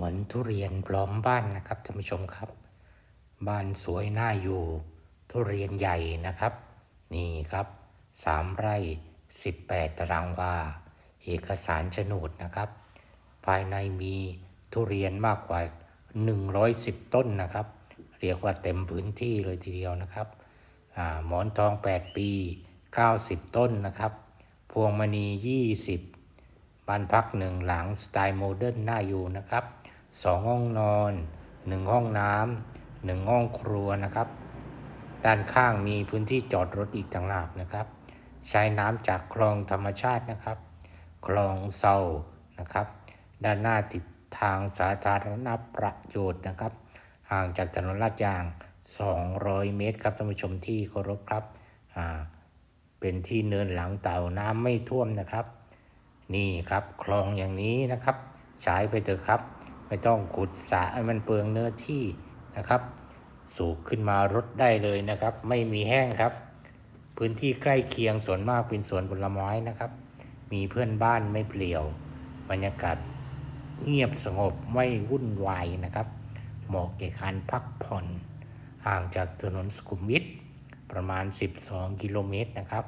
วนทุเรียนพร้อมบ้านนะครับท่านผู้ชมครับ บ้านสวยน่าอยู่ ทุเรียนใหญ่นะครับ นี่ครับสามไร่สิบแปดตารางวา เอกสารโฉนดนะครับ ภายในมีทุเรียนมากกว่า 110 ต้นนะครับ เรียกว่าเต็มพื้นที่เลยทีเดียวนะครับหมอนทอง 8 ปี 90 ต้นนะครับ พวงมณี 20บ้านพักหนึ่งหลังสไตล์โมเดิร์นน่าอยู่นะครับ สองห้องนอนหนึ่งห้องน้ำหนึ่งห้องครัวนะครับ ด้านข้างมีพื้นที่จอดรถอีกต่างหากนะครับ ใช้น้ำจากคลองธรรมชาตินะครับ คลองเซานะครับ ด้านหน้าติดทางสาธารณประโยชน์นะครับ ห่างจากถนนลาดยาง 200 เมตรครับท่านผู้ชมที่เคารพครับอ่าเป็นที่เนินหลังเต่าน้ำไม่ท่วมนะครับ นี่ครับคลองอย่างนี้นะครับ ใช้ไปเถอะครับ ไม่ต้องขุดสระมันเปลืองเนื้อที่นะครับ สูบขึ้นมารดได้เลยนะครับ ไม่มีแห้งครับ พื้นที่ใกล้เคียงส่วนมากเป็นสวนผลไม้นะครับ มีเพื่อนบ้านไม่เปลี่ยว บรรยากาศเงียบสงบไม่วุ่นวายนะครับ เหมาะแก่การพักผ่อนห่างจากถนนสุขุมวิทประมาณ 12 กิโลเมตรนะครับ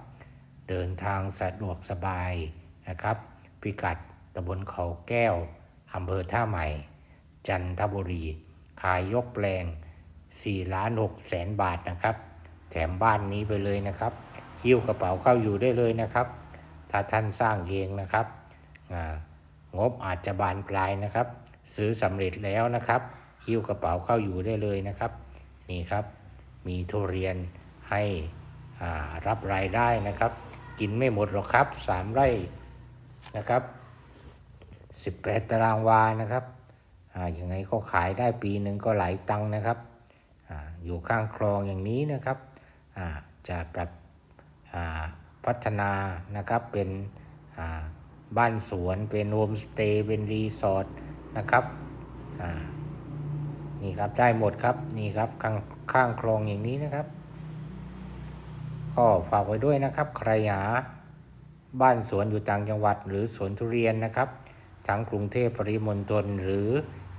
เดินทางสะดวกสบายนะครับ พิกัดตำบลเขาแก้วอำเภอท่าใหม่ จันทบุรี ขายยกแปลง4ล้าน6แสนบาทนะครับ แถมบ้านนี้ไปเลยนะครับ หิ้วกระเป๋าเข้าอยู่ได้เลยนะครับ ถ้าท่านสร้างเองนะครับงบอาจจะบานปลายนะครับ ซื้อสำเร็จแล้วนะครับ หิ้วกระเป๋าเข้าอยู่ได้เลยนะครับ นี่ครับ มีทุเรียนให้รับรายได้นะครับ กินไม่หมดหรอกครับสามไร่นะครับ 18 ตารางวานะครับ อ่ายังไงก็ขายได้ปีหนึ่งก็หลายตังค์นะครับอาอยู่ข้างคลองอย่างนี้นะครับอ่าจะปรับอ่าพัฒนานะครับเป็นอ่าบ้านสวนเป็นโฮมสเตย์เป็นรีสอร์ทนะครับอ่านี่ครับได้หมดครับนี่ครับข้างข้างคลองอย่างนี้นะครับก็ฝากไว้ด้วยนะครับ ใครหาบ้านสวนอยู่ต่างจังหวัด หรือสวนทุเรียนนะครับ ทั้งกรุงเทพปริมณฑลหรือ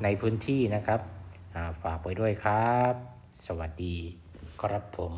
ในพื้นที่นะครับฝากไว้ด้วยครับ สวัสดีครับผม